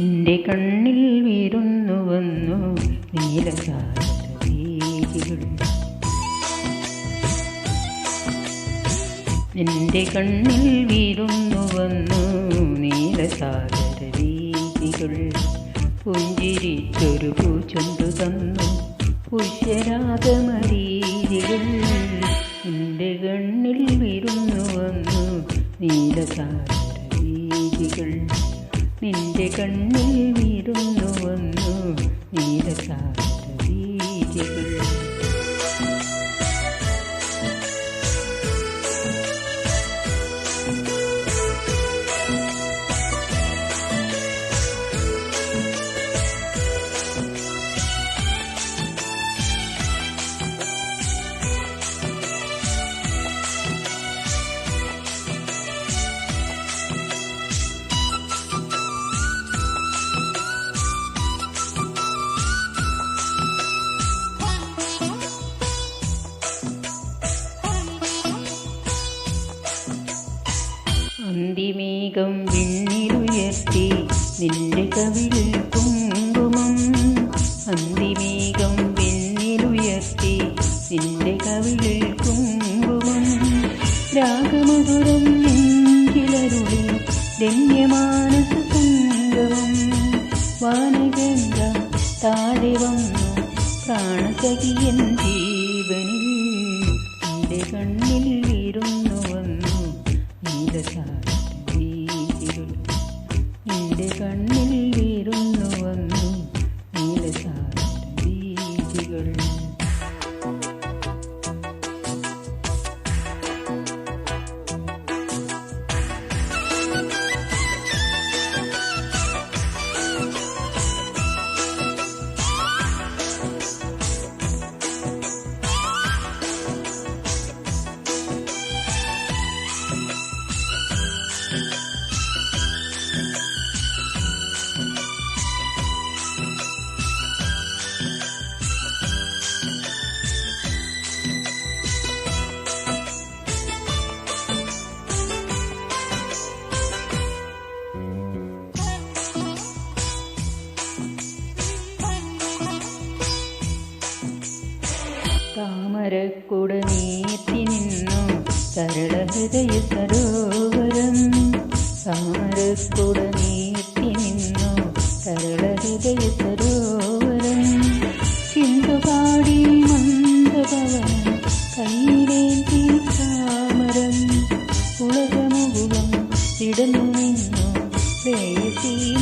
നിന്റെ കണ്ണിൽ വീരുന്നു വന്നു നിന്റെ കണ്ണിൽ വീരുന്നു വന്നു നീലസാഗര രീതികൾ പുഞ്ചിരിച്ചൊരു പൂച്ചൊണ്ടു തന്നു പുഷ്യരാഗമരീതികൾ. നിന്റെ കണ്ണിൽ വീരുന്നു വന്നു നിന്റെ കണ്ണിൽ വീരുന്നു വന്നു നീലസാഗരവീതികൾ അന്തിമേഘം വിണ്ണിലുയർത്തി നിന്റെ കവിളിൽ കുങ്കുമം. അന്തിമേഘം വിണ്ണിലുയർത്തി നിന്റെ കവിളിൽ കുങ്കുമം. രാഗമധുരം നെഞ്ചിലരുളി രമ്യമാനസ സംഗമം. വാനഗംഗ താഴെ വന്നു പ്രാണസഖിയൻ ജീവനിൽ. നിന്റെ കണ്ണിൽ നിന്റെ താമരക്കുട നീത്തി നിന്നു. കരളഹൃദയ സരോവരം. താമരക്കുട നീത്തി നിന്നു. കരളഹൃദയ സരോവരം. ചിന്തുപാടി മന്ദഭവനം. കൈയിലേന്തി താമരം ഉലകമുകുളം ഇടന്നു നിന്നു. പ്രേയസി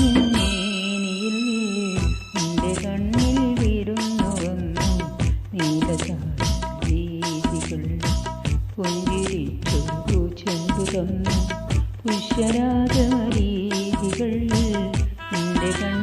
തന്നു പുഷ്യരാഗരീതികൾ നിന്റെ കണ്ണിൽ